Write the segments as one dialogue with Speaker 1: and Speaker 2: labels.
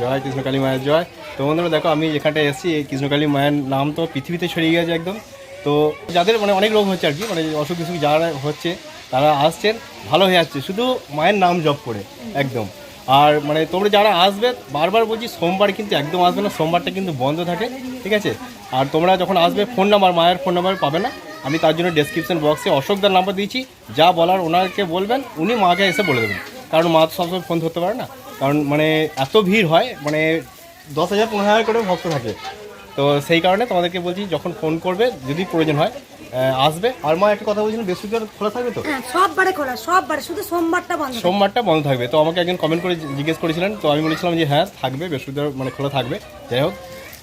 Speaker 1: জয়
Speaker 2: কৃষ্ণকালী মায়ের জয়। তো বন্ধুরা, দেখো, আমি যেখানটা এসেছি, এই কৃষ্ণকালী মায়ের নাম তো পৃথিবীতে ছড়িয়ে গেছে একদম। তো যাদের মানে অনেক রোগ হচ্ছে আর কি মানে অসুখ বিসুখ যারা হচ্ছে, তারা আসছেন, ভালো হয়ে যাচ্ছে শুধু মায়ের নাম জপ করে, একদম। আর মানে তোমরা যারা আসবে, বারবার বলছি, সোমবার কিন্তু একদম আসবে না, সোমবারটা কিন্তু বন্ধ থাকে, ঠিক আছে? আর তোমরা যখন আসবে ফোন নাম্বার মায়ের ফোন নাম্বার পাবে না। আমি তার জন্য ডেসক্রিপশন বক্সে অশোকদার নাম্বার দিয়েছি। যা বলার ওনাকে বলবেন, উনি মাকে এসে বলে দেবেন। কারণ মা তো সবসময় ফোন ধরতে পারে না। কারণ মানে এত ভিড় হয় মানে দশ হাজার পনেরো হাজার করে ভক্ত থাকে। তো সেই কারণে তোমাদেরকে বলছি যখন ফোন করবে যদি প্রয়োজন হয় আসবে। আর মা একটা কথা বলছিলাম বৃহস্পতিবার খোলা থাকবে তো?
Speaker 1: সববারে সব বারে খোলা সব বারে শুধু সোমবারটা বন্ধ
Speaker 2: সোমবারটা বন্ধ থাকবে। তো আমাকে একজন কমেন্ট করে জিজ্ঞেস করেছিলেন তো আমি বলেছিলাম যে হ্যাঁ থাকবে বৃহস্পতিবার মানে খোলা থাকবে। যাই হোক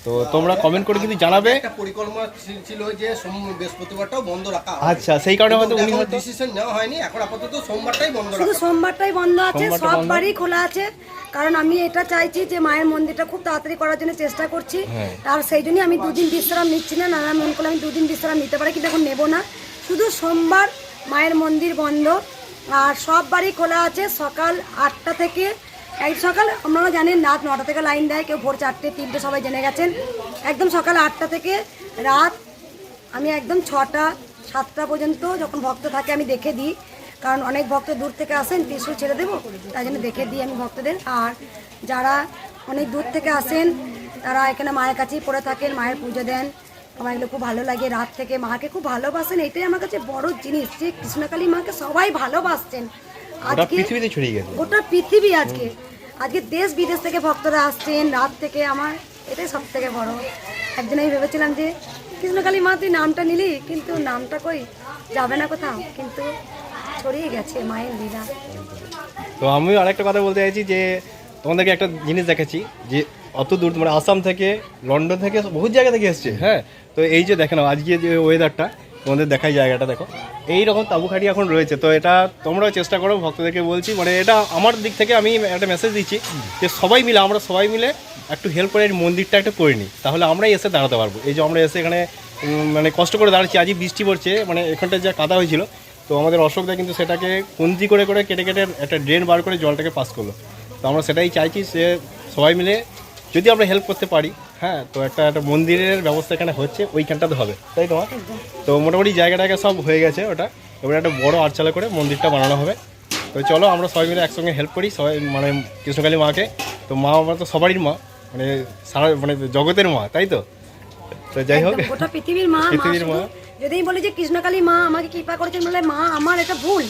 Speaker 2: তো তোমরা কমেন্ট করে কিন্তু জানাবে।
Speaker 3: একটা পরিকল্পনা ছিল- যে সোম বৃহস্পতিবারটাও বন্ধ রাখা
Speaker 2: আচ্ছা সেই কারণে হয়তো উনি হয়তো
Speaker 3: ডিসিশন নেওয়া হয়নি। এখন আপাতত সোমবারটাই বন্ধ
Speaker 1: শুধু
Speaker 3: রাখা।
Speaker 1: সোমবারটাই বন্ধ আছে
Speaker 2: সোমবারটা
Speaker 1: সব বারই খোলা আছে। কারণ আমি এটা চাইছি যে মায়ের মন্দিরটা খুব তাড়াতাড়ি করার জন্য চেষ্টা করছি।
Speaker 2: হ্যাঁ।
Speaker 1: আর সেই জন্যই আমি দুদিন বিশ্রাম নিচ্ছি না। নানা মন করলে আমি দুদিন বিশ্রাম নিতে পারি কিন্তু এখন নেব না। শুধু সোমবার মায়ের মন্দির বন্ধ। আর সব বাড়ি খোলা আছে সকাল আটটা থেকে এই সকাল আপনারা জানেন রাত নটা থেকে লাইন দেয়, কেউ ভোর চারটে, তিনটে সবাই জেনে গেছেন। একদম সকাল আটটা থেকে রাত, আমি একদম ছটা, সাতটা পর্যন্ত যখন ভক্ত থাকে আমি দেখে দিই, কারণ অনেক ভক্ত দূর থেকে আসেন, ত্রিশুল ছেড়ে দেবো, তাই জন্য দেখে দিই আমি ভক্তদের। আর যারা অনেক দূর থেকে আসেন, তারা এখানে মায়ের কাছেই পড়ে থাকেন, মায়ের পুজো দেন। আমার এগুলো খুব ভালো লাগে, রাত থেকে মাকে খুব ভালোবাসেন, এটাই আমার কাছে বড় জিনিস যে কৃষ্ণকালী মাকে সবাই ভালোবাসছেন।
Speaker 2: পৃথিবীতে ছড়িয়ে গেছে।
Speaker 1: গোটা পৃথিবী আজকে। আজকে দেশ বিদেশ থেকে ভক্তরা আসছেন রাত থেকে আমার এটাই সব থেকে বড়। একদিন আমি ভেবেছিলাম যে কৃষ্ণকালী মা তুই নামটা নিলি কিন্তু নামটা কই? যাবে না কোথাও কিন্তু ছড়িয়ে গেছে মায়ের লীলা।
Speaker 2: তো আমি আরেকটা কথা বলতে চাইছি যে তোমাদেরকে একটা জিনিস দেখাচ্ছি যে অত দূর মানে আসাম থেকে লন্ডন থেকে বহু জায়গা থেকে এসছে হ্যাঁ? তো এই যে দেখে নাও আজকে যে ওয়েদারটা তোমাদের দেখাই জায়গাটা, দেখো। এই রকম তাবুখাটি এখন রয়েছে। তো এটা তোমরাও চেষ্টা করো, ভক্তদেরকে বলছি। মানে এটা আমার দিক থেকে আমি একটা মেসেজ দিচ্ছি যে সবাই মিলে, আমরা সবাই মিলে একটু হেল্প করে মন্দিরটা একটু করে নিই। তাহলে আমরাই এসে দাঁড়াতে পারব। এই যে আমরা এসে এখানে মানে কষ্ট করে দাঁড়াচ্ছি, আজই বৃষ্টি পড়ছে মানে এখানটা যা কাদা হয়েছিল। তো আমাদের অশোকদা কিন্তু সেটাকে কুঞ্জি করে করে কেটে কেটে একটা ড্রেন বার করে জলটাকে পাস করল। তো আমরা সেটাই চাইছি সে সবাই মিলে যদি আমরা হেল্প করতে পারি হ্যাঁ তো একটা একটা মন্দিরের ব্যবস্থা এখানে হচ্ছে ওইখানটাতে হবে তাই তোমার? তো মোটামুটি জায়গাটাকে সব হয়ে গেছে ওটা এবার একটা বড় আটচালা করে মন্দিরটা বানানো হবে। তো চলো আমরা সবাই মিলে একসঙ্গে হেল্প করি সবাই মানে কৃষ্ণকালী মাকে। তো মা আমার তো সবারই মা মানে সারা মানে জগতের মা তাই তো? তো যাই হোক।
Speaker 1: গোটা পৃথিবীর মা
Speaker 2: পৃথিবীর মা।
Speaker 1: যদি বলি যে কৃষ্ণকালী মা আমাকে কৃপা করেছেন বলে মা আমার এটা ভুল।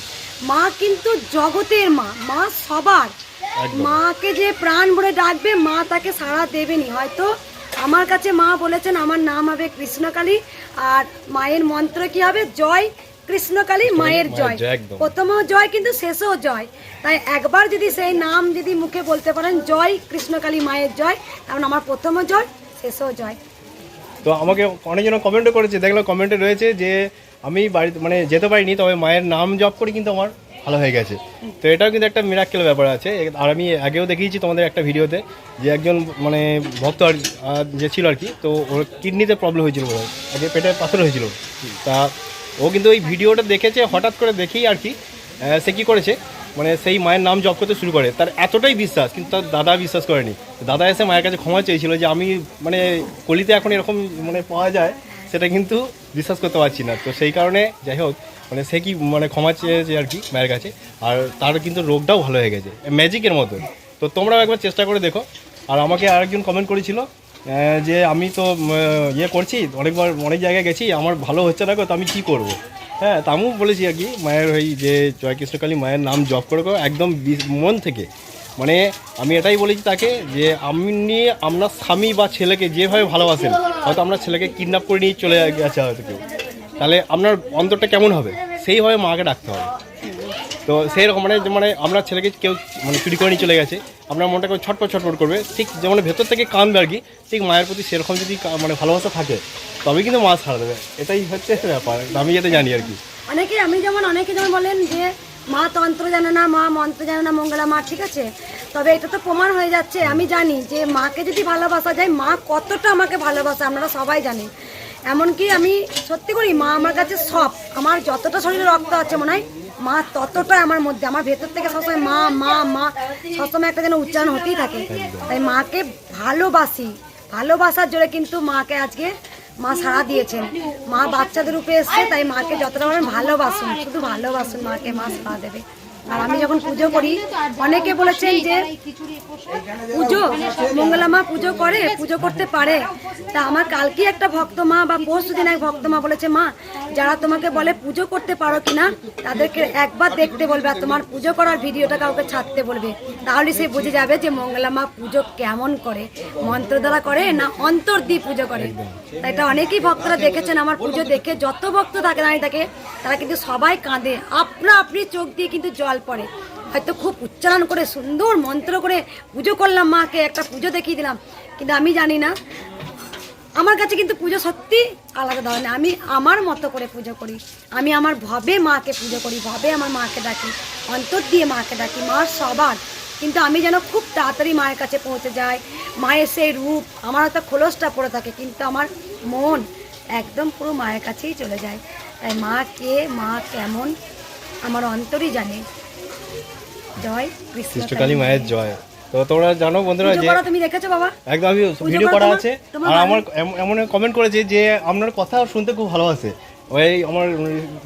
Speaker 1: মা কিন্তু জগতের মা মা সবার। মাকে যে প্রাণ ভরে ডাকবে মা তাকে সাড়া দেবেনি হয়তো আমার কাছে মা বলেছেন আমার নাম হবে কৃষ্ণকালী আর মায়ের মন্ত্র কি হবে? জয় কৃষ্ণকালী মায়ের জয়। প্রথমেও জয় কিন্তু শেষেও জয়। তাই একবার যদি সেই নাম যদি মুখে বলতে পারেন জয় কৃষ্ণকালী মায়ের জয় কারণ আমার প্রথমও জয় শেষেও জয়।
Speaker 2: তো আমাকে অনেকজন কমেন্টও করেছে দেখলাম কমেন্টে রয়েছে যে আমি বাড়িতে মানে যেতে পারিনি তবে মায়ের নাম জপ করি কিন্তু আমার ভালো হয়ে গেছে। তো এটাও কিন্তু একটা মিরাক্কেল ব্যাপার আছে। আর আমি আগেও দেখিয়েছি তোমাদের একটা ভিডিওতে যে একজন মানে ভক্ত আর যে ছিল আর কি, তো ওর কিডনিতে প্রবলেম হয়েছিল আগে পেটে পাথর হয়েছিল। তা ও কিন্তু ওই ভিডিওটা দেখেছে, হঠাৎ করে দেখেই আর কি সে কী করেছে মানে সেই মায়ের নাম জপ করতে শুরু করে। তার এতটাই বিশ্বাস, কিন্তু তার দাদা বিশ্বাস করেনি। দাদা এসে মায়ের কাছে ক্ষমা চেয়েছিল যে আমি মানে কলিতে এখন এরকম মানে পাওয়া যায়, সেটা কিন্তু বিশ্বাস করতে পারছি না। তো সেই কারণে যাই হোক মানে সে কি মানে ক্ষমা চেয়েছে আর কি মায়ের কাছে। আর তার কিন্তু রোগটাও ভালো হয়ে গেছে, ম্যাজিকের মতো তো তোমরাও একবার চেষ্টা করে দেখো। আর আমাকে আরেকজন কমেন্ট করেছিল যে আমি তো ইয়ে করছি, অনেকবার, অনেক জায়গায় গেছি, আমার ভালো হচ্ছে না তো আমি কী করব? হ্যাঁ তা আমিও বলেছি আর কি, মায়ের ওই যে জয় কৃষ্ণকালী মায়ের নাম জপ করে একদম মন থেকে। মানে আমি এটাই বলেছি তাকে যে আপনি আপনার স্বামী বা ছেলেকে যেভাবে ভালোবাসেন, হয়তো আপনার ছেলেকে কিডন্যাপ করে নিয়ে চলে গেছে হয়তো কেউ। তাহলে আপনার অন্তরটা কেমন হবে? সেইভাবে মাকে ডাকতে হবে। তো সেই রকম মানে মানে আপনার ছেলেকে কেউ মানে চুরি করে নিয়ে চলে গেছে, আপনার মনটা কেউ ছটপট ছটপট করবে। ঠিক যেমন ভেতর থেকে কাঁদবে আর কি, ঠিক মায়ের প্রতি সেরকম যদি মানে ভালোবাসা থাকে তবে কিন্তু মা ছাড়া দেবে। এটাই হচ্ছে ব্যাপার, আমি যেটা জানি আর কি।
Speaker 1: অনেকে আমি যেমন অনেকে যেমন বলেন যে, মা তন্ত্র জানে না, মা মন্ত্র জানে না, মঙ্গলা মা, ঠিক আছে? তবে এটা তো প্রমাণ হয়ে যাচ্ছে। আমি জানি যে, মাকে যদি ভালোবাসা যায়, মা কতটা আমাকে ভালোবাসে আপনারা সবাই জানেন এমনকি আমি সত্যি করি, মা আমার কাছে সব। আমার যতটা শরীরে রক্ত আছে মনে হয়, মা ততটাই আমার মধ্যে, আমার ভেতর থেকে সবসময় মা মা মা, সবসময় একটা যেন উচ্চারণ হতেই থাকে। তাই মাকে ভালোবাসি। ভালোবাসার জোরে কিন্তু মাকে আজকে মা সাড়া দিয়েছেন। মা বাচ্চাদের রূপে এসছে, তাই মাকে যতটা ভালোবাসুন, শুধু ভালোবাসুন মাকে, মা সাড়া দেবে। আর আমি যখন পুজো করি, অনেকে বলেছেন যে পুজো, মঙ্গলা মা পুজো করে, পুজো করতে পারে। তা আমার কালকে একটা ভক্ত মা বা পরশু দিন এক ভক্ত মা বলেছে, মা, যারা তোমাকে বলে পুজো করতে পারো কিনা, তাদেরকে একবার দেখতে বলবে আর তোমার পুজো করার ভিডিওটা কাউকে ছাড়তে বলবে। তাহলে সে বুঝে যাবে যে মঙ্গলা মা পুজো কেমন করে, মন্ত্র দ্বারা করে না অন্তর দিয়ে পুজো করে। তাই এটা অনেকেই ভক্তরা দেখেছেন, আমার পুজো দেখে যত ভক্ত থাকে দাঁড়িয়ে থাকে, তারা কিন্তু সবাই কাঁদে। আপনা আপনি চোখ দিয়ে কিন্তু জল পড়ে হয়তো খুব উচ্চারণ করে, সুন্দর মন্ত্র করে পুজো করলাম মাকে, একটা পুজো দেখিয়ে দিলাম। কিন্তু আমি জানি না, আমার কাছে কিন্তু পুজো সত্যি আলাদা ধরনের। আমি আমার মতো করে পুজো করি। আমি আমার ভাবে মাকে পুজো করি, ভাবে আমার মাকে ডাকি, অন্তর দিয়ে মাকে ডাকি, মা সবার। কিন্তু আমি যেন খুব তাড়াতাড়ি মায়ের কাছে পৌঁছে যাই। মায়ের সেই রূপ, আমার হয়তো খোলসটা পড়ে থাকে, কিন্তু আমার মন একদম পুরো মায়ের কাছেই চলে যায়। তাই মা কে, মা কেমন, আমার অন্তরই জানে। জয়
Speaker 2: কৃষ্ণকালী মায়ের জয়। তো তোমরা জানো বন্ধুরা যে
Speaker 1: তুমি দেখেছ বাবা?
Speaker 2: একদম আমি ভিডিও
Speaker 1: করা
Speaker 2: আছে। আর আমার এমন কমেন্ট করেছে যে আপনার কথা শুনতে খুব ভালোবাসে। ওই আমার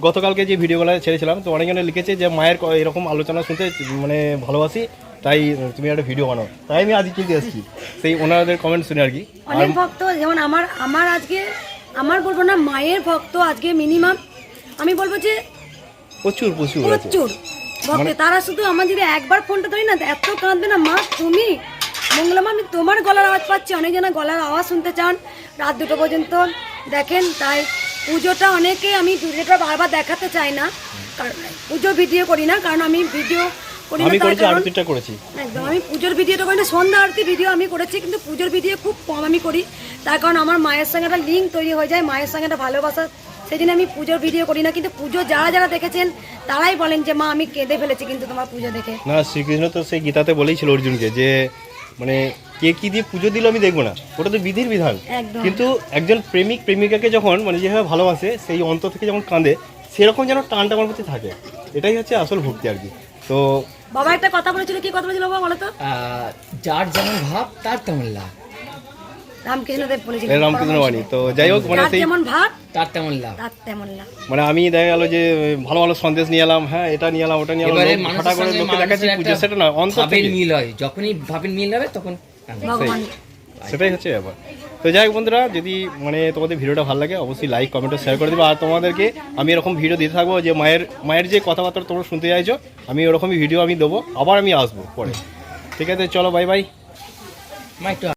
Speaker 2: গতকালকে যে ভিডিওগুলো ছেড়েছিলাম তো অনেকজনে লিখেছে যে মায়ের এরকম আলোচনা শুনতে মানে ভালোবাসি তাই তুমি একটা ভিডিও বানাও। তাই আমি আজকে চিনতে এসেছি। সেই ওনাদের কমেন্ট শুনে আর কি।
Speaker 1: অনেক ভক্ত যেমন আমার আমার আজকে আমার বলব না মায়ের ভক্ত আজকে মিনিমাম আমি বলব যে
Speaker 2: প্রচুর প্রচুর
Speaker 1: প্রচুর। ভক্ত তারা শুধু আমার যদি একবার ফোনটা ধরি না এত কাঁদবে না মা তুমি? মঙ্গলাম আমি তোমার গলার আওয়াজ পাচ্ছি অনেকজনা গলার আওয়াজ শুনতে চান রাত দুটো পর্যন্ত। দেখেন তাই পুজোটা অনেকে আমি ভিডিওটা বারবার দেখাতে চাই না কারণ পুজো ভিডিও করি না কারণ আমি ভিডিও করি না
Speaker 2: আরতিটা করেছি।
Speaker 1: একদম আমি পুজোর ভিডিওটা করি না সন্ধ্যা আরতি ভিডিও আমি করেছি কিন্তু পুজোর ভিডিও খুব কম আমি করি। তার কারণ আমার মায়ের সঙ্গে একটা লিঙ্ক তৈরি হয়ে যায় মায়ের সঙ্গে একটা ভালোবাসা সেই জন্য আমি পুজোর ভিডিও করি না কিন্তু পুজো যারা যারা দেখেছেন তারাই বলেন যে মা আমি কেঁদে ফেলেছি কিন্তু তোমার পুজো দেখে।
Speaker 2: না শ্রীকৃষ্ণ তো সেই গীতাতে বলেইছিল অর্জুনকে যে মানে কে কি দিয়ে পুজো দিল আমি দেখব না ওটা তো বিধির বিধান। কিন্তু একজন প্রেমিক প্রেমিকাকে যখন মানে যেভাবে ভালোবাসে সেই অন্তর থেকে যখন কাঁদে সেরকম যেন টানটা আমার প্রতি থাকে। এটাই হচ্ছে আসল ভক্তি আর কি। তো
Speaker 1: বাবা একটা কথা বলেছিল কি কথা বলেছিল বাবা বলো তো?
Speaker 4: যার যেমন ভাব তার তেমন লাভ।
Speaker 1: রামকৃষ্ণদেব বলেছিল
Speaker 2: রামকৃষ্ণ বাণী তো যাই হোক মানে সেই
Speaker 1: যেমন ভাব
Speaker 4: তার তেমন লাভ।
Speaker 1: তার তেমন লাভ।
Speaker 2: মানে আমি দেখা গেল যে ভালো ভালো সন্দেশ নিয়ে এলাম হ্যাঁ এটা নিয়ে এলাম ওটা নিয়ে এলাম
Speaker 4: এবারে
Speaker 2: লোক
Speaker 4: মানুষের
Speaker 2: হঠাৎ করে লোকে দেখাচ্ছে পুজো সেটা না অন্তর থেকে।
Speaker 4: মিল হয় যখনই ভাবের মিল হবে তখন
Speaker 1: ভগবান।
Speaker 2: সেটাই হচ্ছে ব্যাপার। তো যাই হোক বন্ধুরা যদি মানে তোমাদের ভিডিওটা ভালো লাগে অবশ্যই লাইক কমেন্ট শেয়ার করে দেবো। আর তোমাদেরকে আমি এরকম ভিডিও দিতে থাকব যে মায়ের মায়ের যে কথাবার্তা তোমরা শুনতে চাইছো আমি ওরকমই ভিডিও আমি দেবো আবার আমি আসব পরে। ঠিক আছে চলো বাই বাই